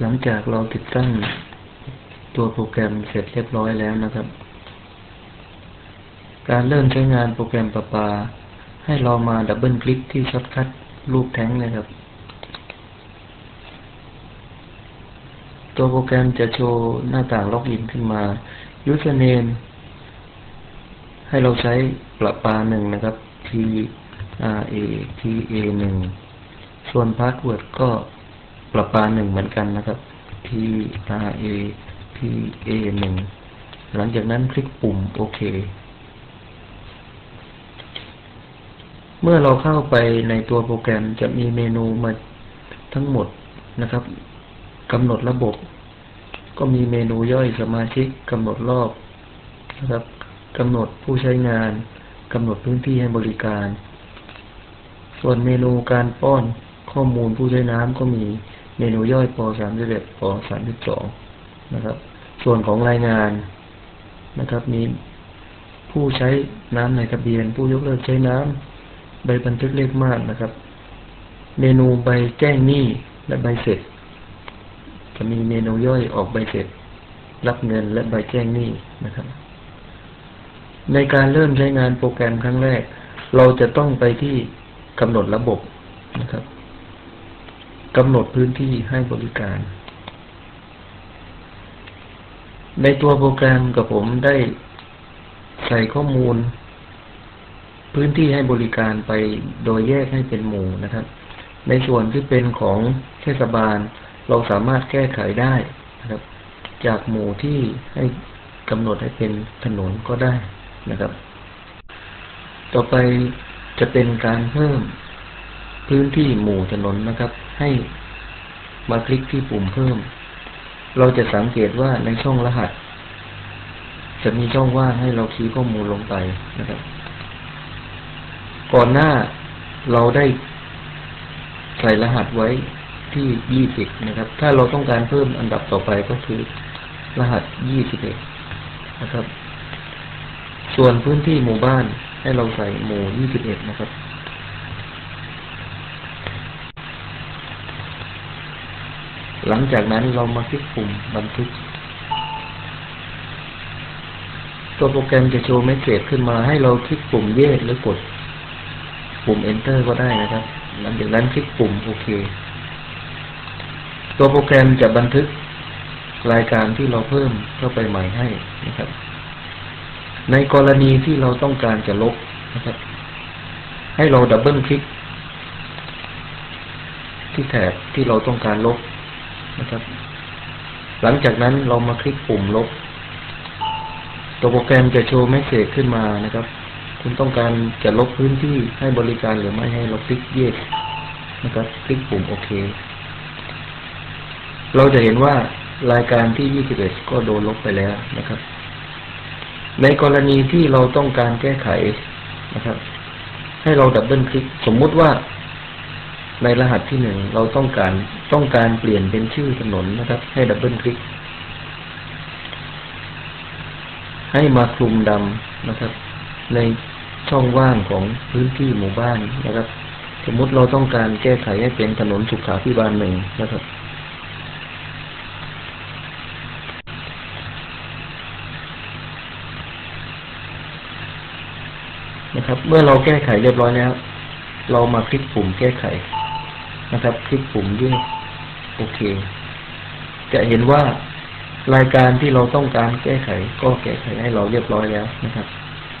หลังจากเราติดตั้งตัวโปรแกรมเสร็จเรียบร้อยแล้วนะครับ การเริ่มใช้งานโปรแกรมประปา ให้เรามาดับเบิลคลิกที่ช็อตคัทรูปแท้งนะครับ ตัวโปรแกรมจะโชว์หน้าต่างล็อกอินขึ้นมา username ให้เราใช้ประปาหนึ่งนะครับ t r a t a หนึ่งส่วนพาสเวิร์ดก็ ประปาหนึ่งเหมือนกันนะครับ t r a t a หนึ่งหลังจากนั้นคลิกปุ่มโอเค เมื่อเราเข้าไปในตัวโปรแกรมจะมีเมนูมาทั้งหมดนะครับกำหนดระบบ ก็มีเมนูย่อยสมาชิกกำหนดรอบนะครับกำหนดผู้ใช้งานกำหนดพื้นที่ให้บริการ ส่วนเมนูการป้อนข้อมูลผู้ใช้น้ำก็มี เมนูย่อยป .31 ป .32 นะครับ ส่วนของรายงานนะครับ มีผู้ใช้น้ำในทะเบียน ผู้ยกเลิกใช้น้ำใบบันทึกเลขมาตรนะครับ เมนูใบแจ้งหนี้และใบเสร็จ จะมีเมนูย่อยออกใบเสร็จ รับเงินและใบแจ้งหนี้นะครับ ในการเริ่มใช้งานโปรแกรมครั้งแรก เราจะต้องไปที่กำหนดระบบนะครับ กำหนดพื้นที่ให้บริการ ในตัวโปรแกรมกับผมได้ใส่ข้อมูล พื้นที่ให้บริการไปโดยแยกให้เป็นหมู่นะครับ ในส่วนที่เป็นของเทศบาล เราสามารถแก้ไขได้นะครับ จากหมู่ที่ให้กำหนดให้เป็นถนนก็ได้นะครับ ต่อไปจะเป็นการเพิ่ม พื้นที่หมู่ถนนนะครับ ให้มาคลิกที่ปุ่มเพิ่ม เราจะสังเกตว่าในช่องรหัส จะมีช่องว่างให้เราคีย์ข้อมูลลงไปนะครับ ก่อนหน้าเราได้ใส่รหัสไว้ที่ยี่สิบนะครับ ถ้าเราต้องการเพิ่มอันดับต่อไปก็คือ รหัสยี่สิบเอ็ดนะครับ ส่วนพื้นที่หมู่บ้านให้เราใส่หมู่ยี่สิบเอ็ดนะครับ หลังจากนั้นเรามาคลิกปุ่มบันทึก ตัวโปรแกรมจะโชว์เมสเซจขึ้นมาให้เราคลิกปุ่มเยกหรือกด ปุ่ม enter ก็ได้นะครับ หลังจากนั้นคลิกปุ่มโอเค ตัวโปรแกรมจะบันทึกรายการที่เราเพิ่มเข้าไปใหม่ให้นะครับ ในกรณีที่เราต้องการจะลบนะครับ ให้เราดับเบิลคลิกที่แถบที่เราต้องการลบ นะครับ หลังจากนั้นเรามาคลิกปุ่มลบ ตัวโปรแกรมจะโชว์เมสเซจขึ้นมานะครับ คุณต้องการจะลบพื้นที่ให้บริการหรือไม่ให้เราคลิก yes นะครับ คลิกปุ่มโอเค เราจะเห็นว่ารายการที่ 21 ก็โดนลบไปแล้วนะครับ ในกรณีที่เราต้องการแก้ไขนะครับ ให้เราดับเบิลคลิก สมมุติว่าในรหัสที่หนึ่งเราต้องการ ต้องการเปลี่ยนเป็นชื่อถนนนะครับ ให้ดับเบิลคลิก ให้มาคลุมดำนะครับ ในช่องว่างของพื้นที่หมู่บ้านนะครับ สมมติเราต้องการแก้ไขให้เป็นถนนสุขาพิบาลหนึ่งนะครับ นะครับ เมื่อเราแก้ไขเรียบร้อยแล้ว เรามาคลิกปุ่มแก้ไข นะครับ คลิกปุ่มยื่นโอเค จะเห็นว่ารายการที่เราต้องการแก้ไข ก็แก้ไขให้เราเรียบร้อยแล้วนะครับ